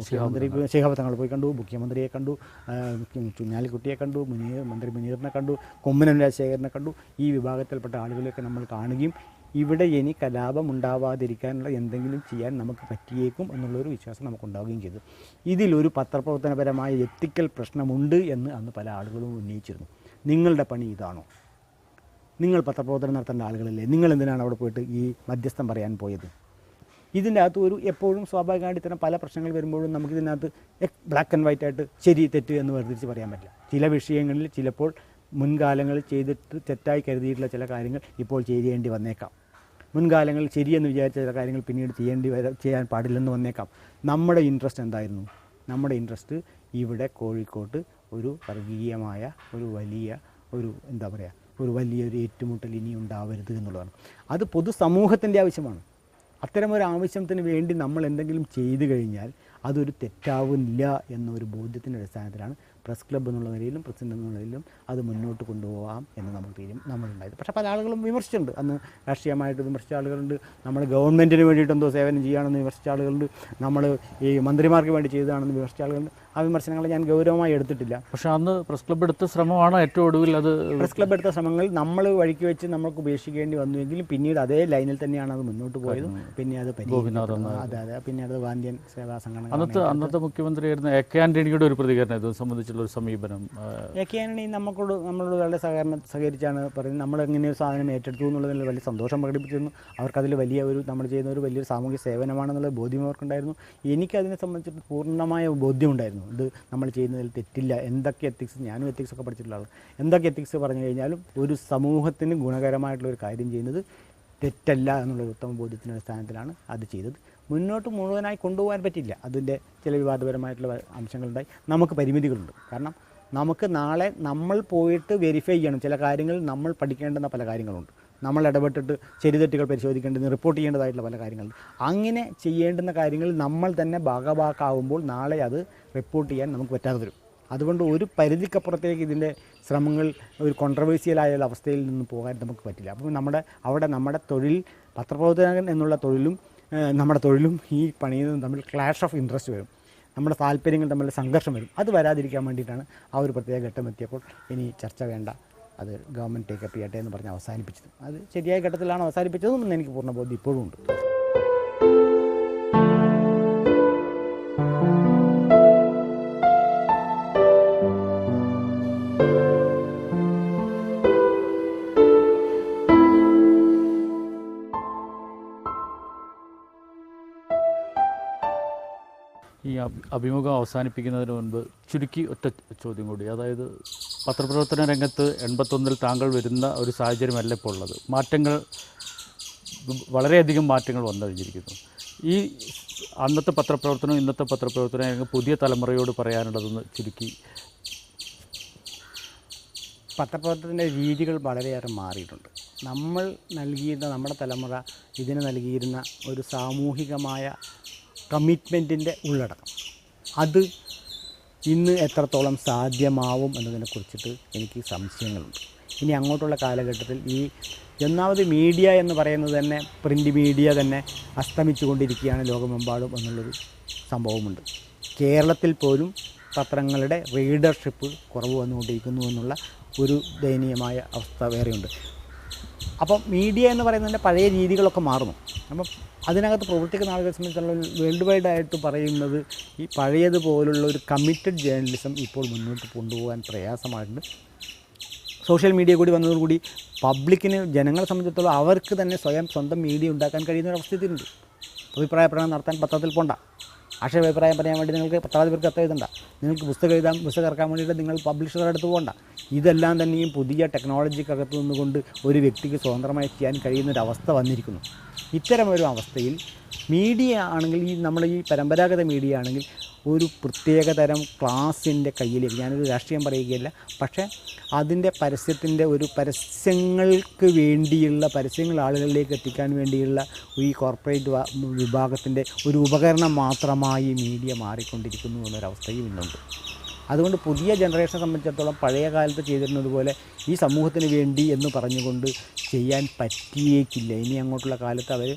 മുഖ്യമന്ത്രി ശിഹാബ് തങ്ങൾ പോയി കണ്ടു മുഖ്യമന്ത്രിയെ കണ്ടു കുഞ്ഞാലിക്കുട്ടിയെ കണ്ടു മുനീർ മന്ത്രി മുനീറിനെ കണ്ടു കൊമ്മനം രാജശേഖരനെ കണ്ടു. ഈ വിഭാഗത്തിൽപ്പെട്ട ആളുകളെയൊക്കെ നമ്മൾ കാണുകയും ഇവിടെ ഇനി കലാപം ഉണ്ടാവാതിരിക്കാനുള്ള എന്തെങ്കിലും ചെയ്യാൻ നമുക്ക് പറ്റിയേക്കും എന്നുള്ളൊരു വിശ്വാസം നമുക്കുണ്ടാവുകയും ചെയ്തു. ഇതിലൊരു പത്രപ്രവർത്തനപരമായ എത്തിക്കൽ പ്രശ്നമുണ്ട് എന്ന് അന്ന് പല ആളുകളും ഉന്നയിച്ചിരുന്നു. നിങ്ങളുടെ പണി ഇതാണോ? നിങ്ങൾ പത്രപ്രവർത്തനം നടത്തേണ്ട ആളുകളല്ലേ? നിങ്ങൾ എന്തിനാണ് അവിടെ പോയിട്ട് ഈ മധ്യസ്ഥം പറയാൻ പോയത്? ഇതിന്റെ അകത്ത് ഒരു എപ്പോഴും സ്വാഭാവികമായിട്ട് ഇത്തരം പല പ്രശ്നങ്ങൾ വരുമ്പോഴും നമുക്ക് ഇതിനകത്ത് ബ്ലാക്ക് ആൻഡ് വൈറ്റ് ആയിട്ട് ശരി തെറ്റ് എന്ന് വേർതിരിച്ച് പറയാൻ പറ്റില്ല. ചില വിഷയങ്ങളിൽ ചിലപ്പോൾ മുൻകാലങ്ങളിൽ ചെയ്തിട്ട് തെറ്റായി കരുതിയിട്ടുള്ള ചില കാര്യങ്ങൾ ഇപ്പോൾ ചെയ്യേണ്ടി വന്നേക്കാം. മുൻകാലങ്ങളിൽ ശരിയെന്ന് വിചാരിച്ച ചില കാര്യങ്ങൾ പിന്നീട് ചെയ്യേണ്ടി വരാൻ ചെയ്യാൻ പാടില്ലെന്ന് വന്നേക്കാം. നമ്മുടെ ഇൻട്രസ്റ്റ് എന്തായിരുന്നു? നമ്മുടെ ഇൻട്രസ്റ്റ് ഇവിടെ കോഴിക്കോട്ട് ഒരു വർഗീയമായ ഒരു വലിയ ഒരു എന്താ പറയുക ഒരു വലിയൊരു ഏറ്റുമുട്ടൽ ഇനി ഉണ്ടാവരുത് എന്നുള്ളതാണ്. അത് പൊതുസമൂഹത്തിന്റെ ആവശ്യമാണ്. അത്തരമൊരു ആവശ്യത്തിന് വേണ്ടി നമ്മൾ എന്തെങ്കിലും ചെയ്തു കഴിഞ്ഞാൽ അതൊരു തെറ്റാവില്ല എന്നൊരു ബോധ്യത്തിന്റെ അടിസ്ഥാനത്തിലാണ് പ്രസ് ക്ലബ്ബ് എന്നുള്ള നിലയിലും പ്രസിഡന്റ് എന്നുള്ള നിലയിലും അത് മുന്നോട്ട് കൊണ്ടുപോകാം എന്ന് നമ്മൾ തീരും നമ്മളുണ്ടായത്. പക്ഷേ പല ആളുകളും വിമർശിച്ചിട്ടുണ്ട്. അന്ന് രാഷ്ട്രീയമായിട്ട് വിമർശിച്ച ആളുകളുണ്ട്. നമ്മൾ ഗവൺമെന്റിന് വേണ്ടിയിട്ട് എന്തോ സേവനം ചെയ്യുകയാണെന്ന് വിമർശിച്ച ആളുകളുണ്ട്. നമ്മൾ ഈ മന്ത്രിമാർക്ക് വേണ്ടി ചെയ്തതാണെന്ന് വിമർശിച്ച ആളുകളുണ്ട്. ആ വിമർശനങ്ങൾ ഞാൻ ഗൗരവമായി എടുത്തിട്ടില്ല. പക്ഷേ അന്ന് പ്രസ് ക്ലബ്ബ് എടുത്ത ശ്രമമാണ് ഏറ്റവും ഒടുവിൽ അത് പ്രസ് ക്ലബ്ബ് എടുത്ത ശ്രമങ്ങൾ നമ്മൾ വഴിക്ക് വെച്ച് നമുക്ക് ഉപേക്ഷിക്കേണ്ടി വന്നുവെങ്കിലും പിന്നീട് അതേ ലൈനിൽ തന്നെയാണ് അത് മുന്നോട്ട് പോയത്. പിന്നെ അത് പരിഗോപിനാഥ് അതെ അതെ. പിന്നെ അത് ഗാന്ധിയൻ സേവാ സംഘടന അന്നത്തെ അന്നത്തെ മുഖ്യമന്ത്രിയായിരുന്ന എ കെ ആന്റണിയുടെ ഒരു പ്രതികരണം ഇത് സംബന്ധിച്ചുള്ള ഒരു സമീപനം എ കെ ആന്റണി നമ്മളോട് നമ്മളോട് വളരെ സഹകരണം സഹകരിച്ചാണ് പറയുന്നത്. നമ്മൾ എങ്ങനെ ഒരു സാധനം ഏറ്റെടുത്തു എന്നുള്ളതിൽ വലിയ സന്തോഷം പ്രകടിപ്പിച്ചിരുന്നു. അവർക്കതിൽ വലിയ ഒരു നമ്മൾ ചെയ്യുന്ന ഒരു വലിയൊരു സാമൂഹ്യ സേവനമാണെന്നുള്ള ബോധ്യം അവർക്കുണ്ടായിരുന്നു. എനിക്കതിനെ സംബന്ധിച്ചിട്ട് പൂർണമായ ബോധ്യമുണ്ടായിരുന്നു ഇത് നമ്മൾ ചെയ്യുന്നതിൽ തെറ്റില്ല. എന്തൊക്കെ എത്തിക്സ് ഞാനും എത്തിക്സ് ഒക്കെ പഠിച്ചിട്ടുള്ള ആൾ എന്തൊക്കെ എത്തിക്സ് പറഞ്ഞു കഴിഞ്ഞാലും ഒരു സമൂഹത്തിന് ഗുണകരമായിട്ടുള്ള ഒരു കാര്യം ചെയ്യുന്നത് തെറ്റല്ല എന്നുള്ള ഉത്തമ ബോധ്യത്തിന്റെ അടിസ്ഥാനത്തിലാണ് അത് ചെയ്തത്. മുന്നോട്ട് മുഴുവനായി കൊണ്ടുപോകാൻ പറ്റില്ല. അതിന്റെ ചില വിവാദപരമായിട്ടുള്ള അംശങ്ങളുണ്ടായി. നമുക്ക് പരിമിതികളുണ്ട്. കാരണം നമുക്ക് നാളെ നമ്മൾ പോയിട്ട് വെരിഫൈ ചെയ്യണം. ചില കാര്യങ്ങൾ നമ്മൾ പഠിക്കേണ്ടുന്ന പല കാര്യങ്ങളുണ്ട്. നമ്മൾ ഇടപെട്ടിട്ട് ശരിതെറ്റുകൾ പരിശോധിക്കേണ്ടത് റിപ്പോർട്ട് ചെയ്യേണ്ടതായിട്ടുള്ള പല കാര്യങ്ങളുണ്ട്. അങ്ങനെ ചെയ്യേണ്ടുന്ന കാര്യങ്ങൾ നമ്മൾ തന്നെ ഭാഗഭാക്കാവുമ്പോൾ നാളെ അത് റിപ്പോർട്ട് ചെയ്യാൻ നമുക്ക് പറ്റാതെ വരും. അതുകൊണ്ട് ഒരു പരിധിക്കപ്പുറത്തേക്ക് ഇതിന്റെ ശ്രമങ്ങൾ ഒരു കോൺട്രവേഴ്സിയലായ അവസ്ഥയിൽ നിന്ന് പോകാൻ നമുക്ക് പറ്റില്ല. അപ്പോൾ നമ്മുടെ അവിടെ നമ്മുടെ തൊഴിൽ പത്രപ്രവർത്തകൻ എന്നുള്ള തൊഴിലും നമ്മുടെ തൊഴിലും ഈ പണിയും തമ്മിൽ ക്ലാഷ് ഓഫ് ഇൻട്രസ്റ്റ് വരും. നമ്മുടെ താല്പര്യങ്ങൾ തമ്മിൽ സംഘർഷം വരും. അത് വരാതിരിക്കാൻ വേണ്ടിയിട്ടാണ് ആ ഒരു പ്രത്യേക ഘട്ടം എത്തിയപ്പോൾ ഇനി ചർച്ച വേണ്ട. അത് ഗവൺമെന്റ് ടേക്കപ്പ് ചെയ്യട്ടെ എന്ന് പറഞ്ഞ് അവസാനിപ്പിച്ചത്. അത് ശരിയായ ഘട്ടത്തിലാണ് അവസാനിപ്പിച്ചതെന്ന് എനിക്ക് പൂർണ ബോധ്യം ഇപ്പോഴും ഉണ്ട്. ഈ അഭി- അഭിമുഖം അവസാനിപ്പിക്കുന്നതിന് മുൻപ് ചുരുക്കി ഒറ്റ ചോദ്യം കൂടി. അതായത് പത്രപ്രവർത്തന രംഗത്ത് എൺപത്തൊന്നിൽ താങ്കൾ വരുന്ന ഒരു സാഹചര്യമല്ല ഇപ്പോൾ ഉള്ളത്. മാറ്റങ്ങൾ വളരെയധികം മാറ്റങ്ങൾ വന്നു കഴിഞ്ഞിരിക്കുന്നു. ഈ അന്നത്തെ പത്രപ്രവർത്തനം ഇന്നത്തെ പത്രപ്രവർത്തനം പുതിയ തലമുറയോട് പറയാനുള്ളതെന്ന് ചുരുക്കി പത്രപ്രവർത്തനത്തിന്റെ രീതികൾ വളരെയേറെ മാറിയിട്ടുണ്ട്. നമ്മൾ നൽകിയിരുന്ന നമ്മുടെ തലമുറ ഇതിന് നൽകിയിരുന്ന ഒരു സാമൂഹികമായ കമ്മിറ്റ്മെന്റിന്റെ ഉള്ളടക്കം. അത് ഇന്ന് എത്രത്തോളം സാധ്യമാവും എന്നതിനെക്കുറിച്ചിട്ട് എനിക്ക് സംശയങ്ങളുണ്ട്. ഇനി അങ്ങോട്ടുള്ള കാലഘട്ടത്തിൽ ഈ ഒന്നാമത് മീഡിയ എന്ന് പറയുന്നത് തന്നെ പ്രിന്റ് മീഡിയ തന്നെ അസ്തമിച്ചു കൊണ്ടിരിക്കുകയാണ് ലോകമെമ്പാടും എന്നുള്ളൊരു സംഭവമുണ്ട്. കേരളത്തിൽ പോലും പത്രങ്ങളുടെ റീഡർഷിപ്പ് കുറവ് വന്നുകൊണ്ടിരിക്കുന്നു എന്നുള്ള ഒരു ദയനീയമായ അവസ്ഥ വേറെയുണ്ട്. അപ്പം മീഡിയ എന്ന് പറയുന്നതിന്റെ പഴയ രീതികളൊക്കെ മാറുന്നു. അപ്പം അതിനകത്ത് പ്രവർത്തിക്കുന്ന ആളുകളെ സംബന്ധിച്ചുള്ള വേൾഡ് വൈഡ് ആയിട്ട് പറയുന്നത് ഈ പഴയതുപോലുള്ള ഒരു കമ്മിറ്റഡ് ജേർണലിസം ഇപ്പോൾ മുന്നോട്ട് കൊണ്ടുപോകാൻ പ്രയാസമായിട്ടുണ്ട്. സോഷ്യൽ മീഡിയ കൂടി വന്നതോടുകൂടി പബ്ലിക്കിന് ജനങ്ങളെ സംബന്ധിച്ചിടത്തോളം അവർക്ക് തന്നെ സ്വയം സ്വന്തം മീഡിയ ഉണ്ടാക്കാൻ കഴിയുന്ന ഒരു അവസ്ഥയുണ്ട് അഭിപ്രായ പ്രകടനം നടത്താൻ പത്രത്തിൽ പോണ്ട. ആക്ഷേപ അഭിപ്രായം പറയാൻ വേണ്ടി നിങ്ങൾക്ക് പത്രാധിപർക്ക് കത്ത് എഴുതണ്ട നിങ്ങൾക്ക് പുസ്തകം എഴുതാം പുസ്തകം ഇറക്കാൻ വേണ്ടിയിട്ട് നിങ്ങൾ പബ്ലിഷറുടെ അടുത്ത് പോകണ്ട. ഇതെല്ലാം തന്നെയും പുതിയ ടെക്നോളജിക്കകത്ത് നിന്നുകൊണ്ട് ഒരു വ്യക്തിക്ക് സ്വതന്ത്രമായി ചെയ്യാൻ കഴിയുന്ന ഒരു അവസ്ഥ വന്നിരിക്കുന്നു. ഇത്തരമൊരു അവസ്ഥയിൽ മീഡിയ ആണെങ്കിൽ ഈ നമ്മൾ ഈ പരമ്പരാഗത മീഡിയ ആണെങ്കിൽ ഒരു പ്രത്യേകതരം ക്ലാസിന്റെ കയ്യിലേക്ക് ഞാനൊരു രാഷ്ട്രീയം പറയുകയല്ല. പക്ഷേ അതിന്റെ പരസ്യത്തിന്റെ ഒരു പരസ്യങ്ങൾക്ക് വേണ്ടിയുള്ള പരസ്യങ്ങൾ ആളുകളിലേക്ക് എത്തിക്കാൻ വേണ്ടിയുള്ള ഈ കോർപ്പറേറ്റ് വിഭാഗത്തിന്റെ ഒരു ഉപകരണം മാത്രമായി മീഡിയ മാറിക്കൊണ്ടിരിക്കുന്നു എന്നൊരവസ്ഥയും ഇന്നുണ്ട്. അതുകൊണ്ട് പുതിയ ജനറേഷനെ സംബന്ധിച്ചിടത്തോളം പഴയ കാലത്ത് ചെയ്തിരുന്നത് പോലെ ഈ സമൂഹത്തിന് വേണ്ടി എന്ന് പറഞ്ഞുകൊണ്ട് ചെയ്യാൻ പറ്റിയേക്കില്ല. ഇനി അങ്ങോട്ടുള്ള കാലത്ത് അവർ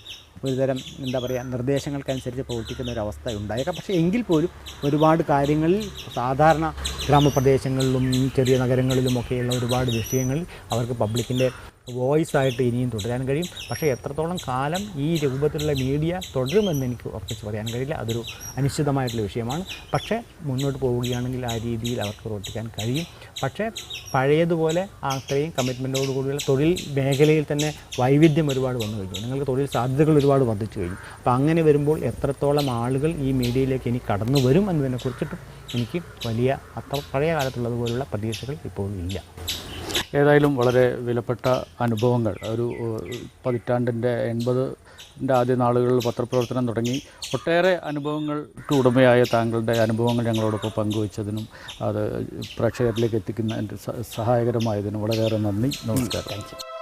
ഒരുതരം എന്താ പറയുക നിർദ്ദേശങ്ങൾക്കനുസരിച്ച് പ്രവർത്തിക്കുന്ന അവസ്ഥ ഉണ്ടായേക്കാം പക്ഷേ എങ്കിൽ പോലും ഒരുപാട് കാര്യങ്ങളിൽ സാധാരണ ഗ്രാമപ്രദേശങ്ങളിലും ചെറിയ നഗരങ്ങളിലുമൊക്കെയുള്ള ഒരുപാട് വിഷയങ്ങളിൽ അവർക്ക് പബ്ലിക്കിന്റെ വോയിസ് ആയിട്ട് ഇനിയും തുടരാൻ കഴിയും. പക്ഷേ എത്രത്തോളം കാലം ഈ രൂപത്തിലുള്ള മീഡിയ തുടരുമെന്ന് എനിക്ക് ഉറപ്പിച്ച് പറയാൻ കഴിയില്ല. അതൊരു അനിശ്ചിതമായിട്ടുള്ള വിഷയമാണ്. പക്ഷേ മുന്നോട്ട് പോവുകയാണെങ്കിൽ ആ രീതിയിൽ അവർക്ക് പ്രവർത്തിക്കാൻ കഴിയും. പക്ഷേ പഴയതുപോലെ അത്രയും കമ്മിറ്റ്മെന്റോടുകൂടിയുള്ള തൊഴിൽ മേഖലയിൽ തന്നെ വൈവിധ്യം ഒരുപാട് വന്നു കഴിഞ്ഞു. നിങ്ങൾക്ക് തൊഴിൽ സാധ്യതകൾ ഒരുപാട് വർദ്ധിച്ചു കഴിഞ്ഞു. അപ്പോൾ അങ്ങനെ വരുമ്പോൾ എത്രത്തോളം ആളുകൾ ഈ മീഡിയയിലേക്ക് ഇനി കടന്നു വരും എന്നതിനെ കുറിച്ചിട്ടും എനിക്ക് വലിയ അത്ര പഴയ കാലത്തുള്ളതുപോലുള്ള പ്രതീക്ഷകൾ ഇപ്പോഴും ഇല്ല. ഏതായാലും വളരെ വിലപ്പെട്ട അനുഭവങ്ങൾ. ഒരു പതിറ്റാണ്ടിന്റെ എൺപതിന്റെ ആദ്യ നാളുകളിൽ പത്രപ്രവർത്തനം തുടങ്ങി. ഒട്ടേറെ അനുഭവങ്ങൾക്ക് ഉടമയായ താങ്കളുടെ അനുഭവങ്ങൾ ഞങ്ങളോടൊപ്പം പങ്കുവച്ചതിനും അത് പ്രേക്ഷകരിലേക്ക് എത്തിക്കുന്നതിന് സ- സഹായകരമായതിനും വളരെയേറെ നന്ദി. നമസ്കാരം. Thank you.